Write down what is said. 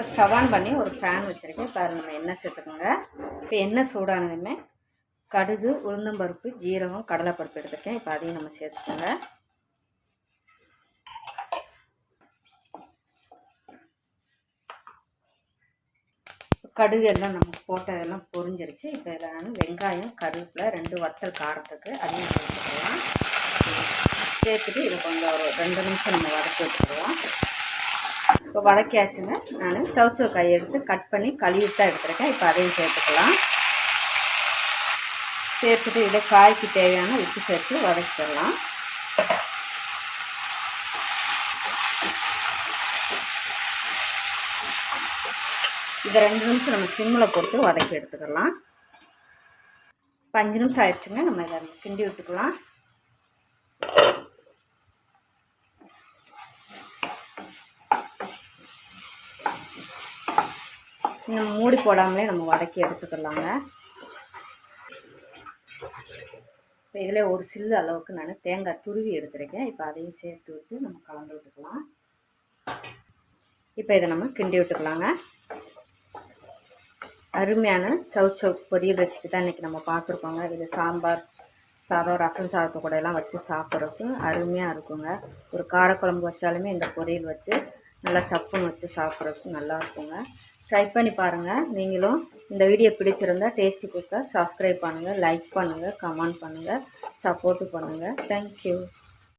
இப்போ stove on பண்ணி ஒரு ஃபேன் வச்சுருக்கேன். இப்போ நம்ம எண்ணெய் சேர்த்துக்கோங்க. இப்போ எண்ணெய் சூடானதுமே கடுகு உளுந்தம்பருப்பு ஜீரகம் கடலைப்பருப்பு எடுத்துருக்கேன். இப்போ அதையும் நம்ம சேர்த்துக்கோங்க. கடுகு எல்லாம் நம்ம போட்டதெல்லாம் பொரிஞ்சிருச்சு. இப்போ இதில் நான் வெங்காயம் கருவேப்பில் ரெண்டு வத்தல் காரத்துக்கு அதையும் சேர்த்துக்கலாம். சேர்த்துட்டு இதை கொஞ்சம் ஒரு ரெண்டு நிமிஷம் நம்ம வதக்கி வச்சுருவோம் இப்போ வதக்கியாச்சுங்க. நான் சவுச்சோ காய் எடுத்து கட் பண்ணி கழுவிட்டு தான் எடுத்துருக்கேன். இப்போ அதையும் சேர்த்துக்கலாம். சேர்த்துட்டு இதை காய்க்கு தேவையான உப்பு சேர்த்து வதக்கிடலாம். இதை ரெண்டு நிமிஷம் நம்ம சிம்மில் போட்டு வதக்கி எடுத்துக்கலாம். இப்போ அஞ்சு நிமிஷம் ஆயிடுச்சுங்க. நம்ம இதை கிண்டி விட்டுக்கலாம். இன்னும் மூடி போடாமலே நம்ம வதக்கி எடுத்துக்கலாங்க. இப்போ இதில் ஒரு சில்லு அளவுக்கு நான் தேங்காய் துருவி எடுத்துருக்கேன். இப்போ அதையும் சேர்த்து விட்டு நம்ம கலந்து விட்டுக்கலாம். இப்போ இதை நம்ம கிண்டி விட்டுக்கலாங்க. அருமையான சவு சவு பொரியல் ரெசிபி தான் இன்றைக்கி நம்ம பார்த்துருக்கோங்க. இது சாம்பார் சாதம் ரசம் சாதத்தை கூட எல்லாம் வச்சு சாப்பிட்றதுக்கு அருமையாக இருக்குங்க. ஒரு காரக்குழம்பு வச்சாலுமே இந்த பொரியல் வச்சு நல்லா சப்புன்னு வச்சு சாப்பிட்றதுக்கு நல்லா இருக்குங்க. ட்ரை பண்ணி பாருங்கள் நீங்களும் இந்த வீடியோ பிடிச்சிருந்தா டேஸ்டி குக்கை சப்ஸ்கிரைப் பண்ணுங்கள் லைக் பண்ணுங்கள் கமெண்ட் பண்ணுங்கள் சப்போர்ட்டு பண்ணுங்கள் தேங்க்யூ